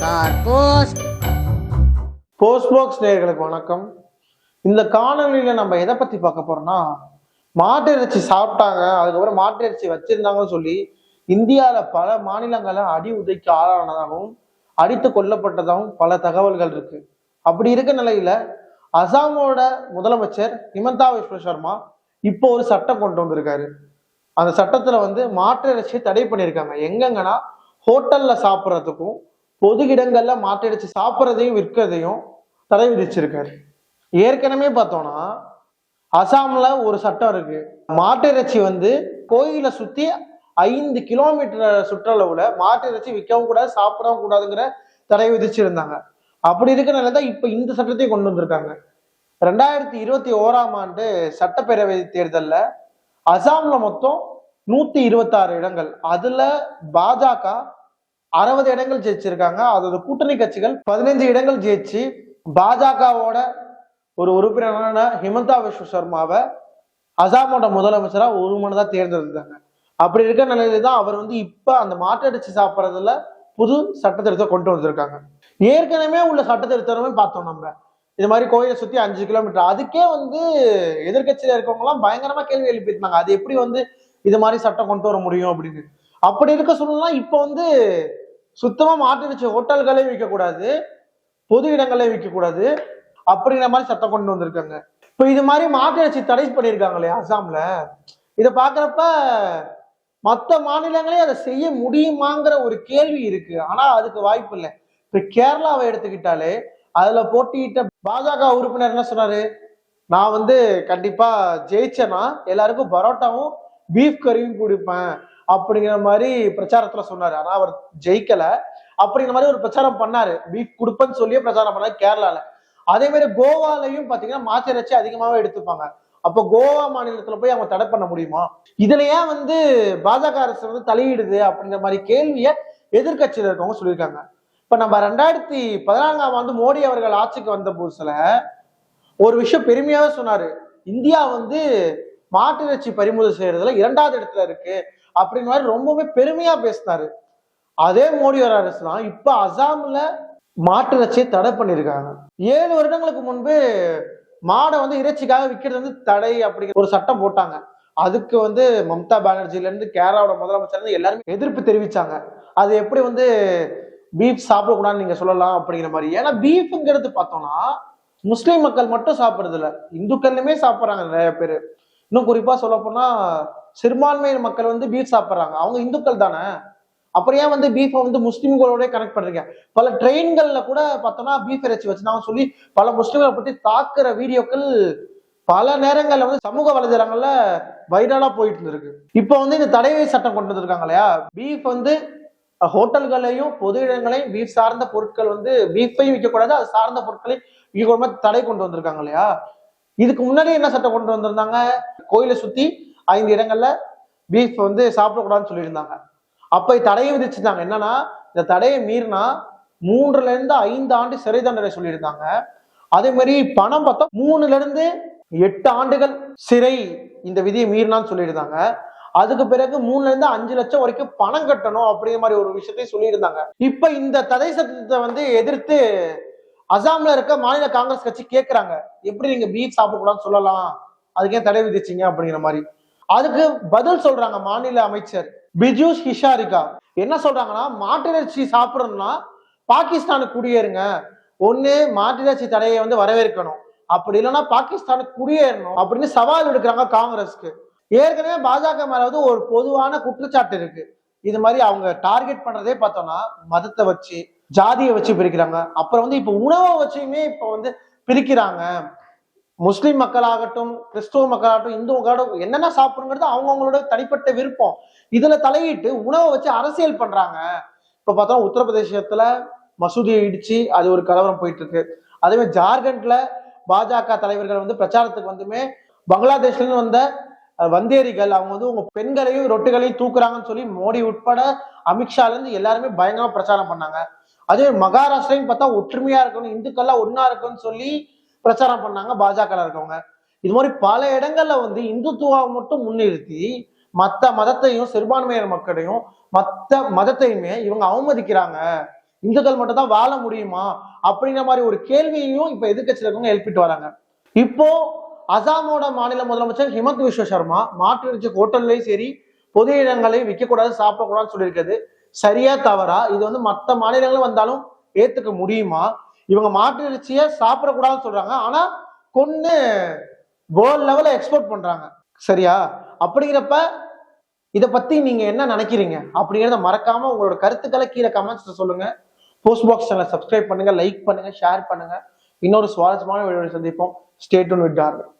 Post box நேயர்களுக்கு வணக்கம். இந்த காணொலியில நம்ம எதை பத்தி பார்க்க போறோம்னா மாட்டு இறைச்சி சாப்பிட்டாங்க அதுக்கப்புறம் மாட்டு இறைச்சி வச்சிருந்தாங்கன்னு சொல்லி இந்தியால பல மாநிலங்களை அடி உதைக்கு ஆளானதாகவும் அடித்து கொல்லப்பட்டதாகவும் பல தகவல்கள் இருக்கு. அப்படி இருக்க நிலையில அசாமோட முதலமைச்சர் ஹிமந்தா விஸ்வ சர்மா இப்போ ஒரு சட்டம் கொண்டு வந்திருக்காரு. அந்த சட்டத்துல வந்து மாற்று இறைச்சியை தடை பண்ணியிருக்காங்க. எங்கெங்கன்னா ஹோட்டல்ல சாப்பிட்றதுக்கும் பொது இடங்கள்ல மாட்டு சாப்பிட்றதையும் விற்கிறதையும் தடை விதிச்சிருக்காரு. ஏற்கனவே பார்த்தோம்னா அசாம்ல ஒரு சட்டம் இருக்கு. மாட்டிறைச்சி வந்து கோயிலை சுத்தி ஐந்து கிலோமீட்டர் சுற்றளவுல மாட்டிறைச்சி விற்கவும் கூடாது சாப்பிடவும் கூடாதுங்கிற தடை விதிச்சிருந்தாங்க. அப்படி இருக்கிறனால தான் இப்ப இந்த சட்டத்தையும் கொண்டு வந்திருக்காங்க. ரெண்டாயிரத்தி இருபத்தி ஓராம் ஆண்டு சட்டப்பேரவை தேர்தலில் அசாம்ல மொத்தம் நூத்தி இருபத்தாறு இடங்கள். அதுல பாஜக அறுபது இடங்கள் ஜெயிச்சிருக்காங்க. அதோட கூட்டணி கட்சிகள் பதினைந்து இடங்கள் ஜெயிச்சு பாஜகவோட ஒரு உறுப்பினரான ஹிமந்தா விஸ்வ சர்மாவை அசாமோட முதலமைச்சரா ஒரு மனதாக தேர்ந்தெடுத்தாங்க அப்படி இருக்க நிலையில தான் அவர் வந்து இப்ப அந்த மாட்டடிச்சு சாப்பிட்றதுல புது சட்டத்திருத்தம் கொண்டு வந்திருக்காங்க. ஏற்கனவே உள்ள சட்டத்திருத்தமே பார்த்தோம் நம்ம. இது மாதிரி கோயிலை சுத்தி அஞ்சு கிலோமீட்டர். அதுக்கே வந்து எதிர்கட்சியில இருக்கவங்க எல்லாம் பயங்கரமா கேள்வி எழுப்பியிருந்தாங்க. அது எப்படி வந்து இது மாதிரி சட்டம் கொண்டு வர முடியும் அப்படின்னு. அப்படி இருக்க சொல்லலாம் இப்ப வந்து சுத்தமா வச்ச ஹோட்டல்களே விற்கக்கூடாது பொது இடங்களே விற்கக்கூடாது அப்படிங்கிற மாதிரி சட்டம் கொண்டு வந்திருக்காங்க. இப்போ இது மாதிரி மாட்டு இறைச்சி தடை பண்ணியிருக்காங்களே அசாம்ல இதை பார்க்குறப்ப மற்ற மாநிலங்களே அதை செய்ய முடியுமாங்கிற ஒரு கேள்வி இருக்கு. ஆனா அதுக்கு வாய்ப்பு இல்லை. இப்போ கேரளாவை எடுத்துக்கிட்டாலே அதுல போட்டியிட்ட பாஜக உறுப்பினர் என்ன சொன்னாரு? நான் வந்து கண்டிப்பா ஜெயிச்சேன்னா எல்லாருக்கும் பரோட்டாவும் பீஃப் கறியும் கொடுப்பேன். அப்படிங்கிற மாதிரி பிரச்சாரத்துல சொன்னாரு. ஆனா அவர் ஜெயிக்கல. அப்படிங்கிற மாதிரி ஒரு பிரச்சாரம் பண்ணாரு. பீஃப் கொடுப்பேன்னு சொல்லியே பிரச்சாரம் பண்ணாரு கேரளால. அதே மாதிரி கோவாலையும் பாத்தீங்கன்னா மாட்டு அதிகமாவே எடுத்துப்பாங்க. அப்போ கோவா மாநிலத்துல போய் அவங்க தடை பண்ண முடியுமா? இதுல ஏன் வந்து பாஜக அரசு வந்து தலையிடுது அப்படிங்கிற மாதிரி கேள்விய எதிர்கட்சியில இருக்கவங்க சொல்லியிருக்காங்க. இப்ப நம்ம ரெண்டாயிரத்தி பதினான்காம் ஆண்டு மோடி அவர்கள் ஆட்சிக்கு வந்த புதுசுல ஒரு விஷயம் பெருமையாவே சொன்னாரு. இந்தியா வந்து மாட்டு இறைச்சி பறிமுதல் செய்யறதுல இரண்டாவது இடத்துல இருக்கு. அப்படின்னு மாதிரி ரொம்பவே பெருமையா பேசினாரு. அதே மோடியோட அரசு தான் இப்ப அசாம்ல மாட்டு இறைச்சியை தடை பண்ணியிருக்காங்க. ஏழு வருடங்களுக்கு முன்பு மாடை வந்து இறைச்சிக்காக விற்கிறது வந்து தடை அப்படிங்கிற ஒரு சட்டம் போட்டாங்க. அதுக்கு வந்து மம்தா பானர்ஜில இருந்து கேரளாவோட முதலமைச்சர் இருந்து எல்லாருமே எதிர்ப்பு தெரிவிச்சாங்க. அது எப்படி வந்து பீஃப் சாப்பிடக்கூடாதுன்னு நீங்க சொல்லலாம் அப்படிங்கிற மாதிரி. ஏன்னா பீஃப்ங்கிறது பார்த்தோம்னா முஸ்லீம் மக்கள் மட்டும் சாப்பிட்றது இல்லை இந்துக்கள்லையுமே சாப்பிட்றாங்க நிறைய பேர். இன்னும் குறிப்பா சொல்ல போனா சிறுபான்மையின மக்கள் வந்து பீஃப் சாப்பிட்றாங்க. அவங்க இந்துக்கள் தானே? அப்புறம் ஏன் வந்து பீஃபை வந்து முஸ்லீம்களோட கனெக்ட் பண்றீங்க? பல ட்ரெயின்கள்ல கூட பார்த்தோம்னா பீஃப் இறைச்சி வச்சுனாங்க சொல்லி பல முஸ்லீம்களை பத்தி தாக்குற வீடியோக்கள் பல நேரங்கள்ல வந்து சமூக வலைதளங்கள்ல வைரலா போயிட்டு இருந்திருக்கு இப்போ வந்து இந்த தடைவை சட்டம் கொண்டு வந்திருக்காங்க இல்லையா? பீஃப் வந்து ஹோட்டல்களையும் பொது இடங்களையும் பீஃப் சார்ந்த பொருட்கள் வந்து பீஃபையும் விற்கக்கூடாது அது சார்ந்த பொருட்களையும் விற்கக்கூடாது தடை கொண்டு வந்திருக்காங்க இல்லையா? இதுக்கு முன்னாடி என்ன சட்டம் கொண்டு வந்திருந்தாங்க? கோயிலை சுத்தி ஐந்து இடங்கள்ல பீஃப் வந்து சாப்பிடக்கூடாதுன்னு சொல்லியிருந்தாங்க. அப்ப தடையை விதிச்சிருந்தாங்க. என்னன்னா இந்த தடையை மீறினா மூன்றுல இருந்து ஐந்து ஆண்டு சிறை தண்டனை சொல்லியிருந்தாங்க. அதே மாதிரி பணம் பார்த்தா மூணுல இருந்து எட்டு ஆண்டுகள் சிறை இந்த விதியை மீறினான்னு சொல்லியிருந்தாங்க. அதுக்கு பிறகு மூணுல இருந்து அஞ்சு லட்சம் வரைக்கும் பணம் கட்டணும் அப்படிங்கிற மாதிரி ஒரு விஷயத்தையும் சொல்லியிருந்தாங்க. இப்ப இந்த தடை சட்டத்தை வந்து எதிர்த்து அசாம்ல இருக்க மாநில காங்கிரஸ் கட்சி கேட்கிறாங்க எப்படி நீங்க பீஃப் சாப்பிடக்கூடாதுன்னு சொல்லலாம்? அதுக்கே தடை விதிச்சீங்க அப்படிங்கிற மாதிரி. அதுக்கு பதில் சொல்றாங்க மாநில அமைச்சர் பிஜூஷ் ஹிஷாரிகா. என்ன சொல்றாங்கன்னா மாட்டிறைச்சி சாப்பிடணும்னா பாகிஸ்தானுக்கு குடியேறுங்க. ஒண்ணு மாட்டிறைச்சி தடையை வந்து வரவேற்கணும். அப்படி இல்லைன்னா பாகிஸ்தானுக்கு குடியேறணும் அப்படின்னு சவால் விடுக்கிறாங்க காங்கிரஸ்க்கு. ஏற்கனவே பாஜக மேல வந்து ஒரு பொதுவான குற்றச்சாட்டு இருக்கு. இது மாதிரி அவங்க டார்கெட் பண்றதே பார்த்தோம்னா மதத்தை வச்சு ஜாதியை வச்சு பிரிக்கிறாங்க. அப்புறம் வந்து இப்ப உணவை வச்சுமே இப்ப வந்து பிரிக்கிறாங்க. முஸ்லீம் மக்களாகட்டும் கிறிஸ்துவ மக்களாகட்டும் இந்து மக்களாகட்டும் என்னென்ன சாப்பிடுங்கிறது அவங்கவுங்களோட தனிப்பட்ட விருப்பம். இதுல தலையிட்டு உணவை வச்சு அரசியல் பண்றாங்க. இப்ப பார்த்தா உத்தரப்பிரதேசத்துல மசூதியை இடிச்சு அது ஒரு கலவரம் போயிட்டு இருக்கு அதே ஜார்க்கண்ட்ல பாஜக தலைவர்கள் வந்து பிரச்சாரத்துக்கு வந்துமே பங்களாதேஷ்ல இருந்து வந்த வந்தேரிகள் அவங்க வந்து உங்க பெண்களையும் ரொட்டுகளையும் தூக்குறாங்கன்னு சொல்லி மோடி உட்பட அமித்ஷால இருந்து எல்லாருமே பயங்கரமா பிரச்சாரம் பண்ணாங்க. அதே மாதிரி மகாராஷ்டிரையும் பார்த்தா ஒற்றுமையா இருக்கணும் இந்துக்கள்லாம் ஒன்னா இருக்கணும்னு சொல்லி பிரச்சாரம் பண்ணாங்க பாஜக இருக்கவங்க. இது மாதிரி பல இடங்கள்ல வந்து இந்துத்துவாவை மட்டும் முன்னிறுத்தி மத்த மதத்தையும் சிறுபான்மையினர் மக்களையும் மத்த மதத்தையுமே இவங்க அவமதிக்கிறாங்க. இந்துக்கள் மட்டும் தான் வாழ முடியுமா? அப்படிங்கிற மாதிரி ஒரு கேள்வியையும் இப்ப எதிர்கட்சியில் இருக்கவங்க எழுப்பிட்டு வராங்க. இப்போ அசாமோட மாநில முதலமைச்சர் ஹிமந்த் விஸ்வ சர்மா மாற்று இறைச்சி ஹோட்டல்லையும் சரி பொது இடங்களையும் விற்கக்கூடாது சாப்பிடக்கூடாதுன்னு சொல்லியிருக்கிறது. சரியா தவறா? இது வந்து மற்ற மாநிலங்களும் வந்தாலும் ஏத்துக்க முடியுமா? இவங்க மாட்டு இறைச்சியை சாப்பிடக்கூடாதுன்னு சொல்றாங்க. ஆனா கொன்னு வேர்ல்ட் லெவல்ல எக்ஸ்போர்ட் பண்றாங்க. சரியா? அப்படிங்கிறப்ப இத பத்தி நீங்க என்ன நினைக்கிறீங்க? அப்படிங்கிறத மறக்காம உங்களோட கருத்துக்களை கீழே கமெண்ட்ஸ்ல சொல்லுங்க. போஸ்ட் பாக்ஸ் சேனல் சப்ஸ்கிரைப் பண்ணுங்க லைக் பண்ணுங்க ஷேர் பண்ணுங்க. இன்னொரு சுவாரஸ்யமான வீடியோ சந்திப்போம். State one with Darwin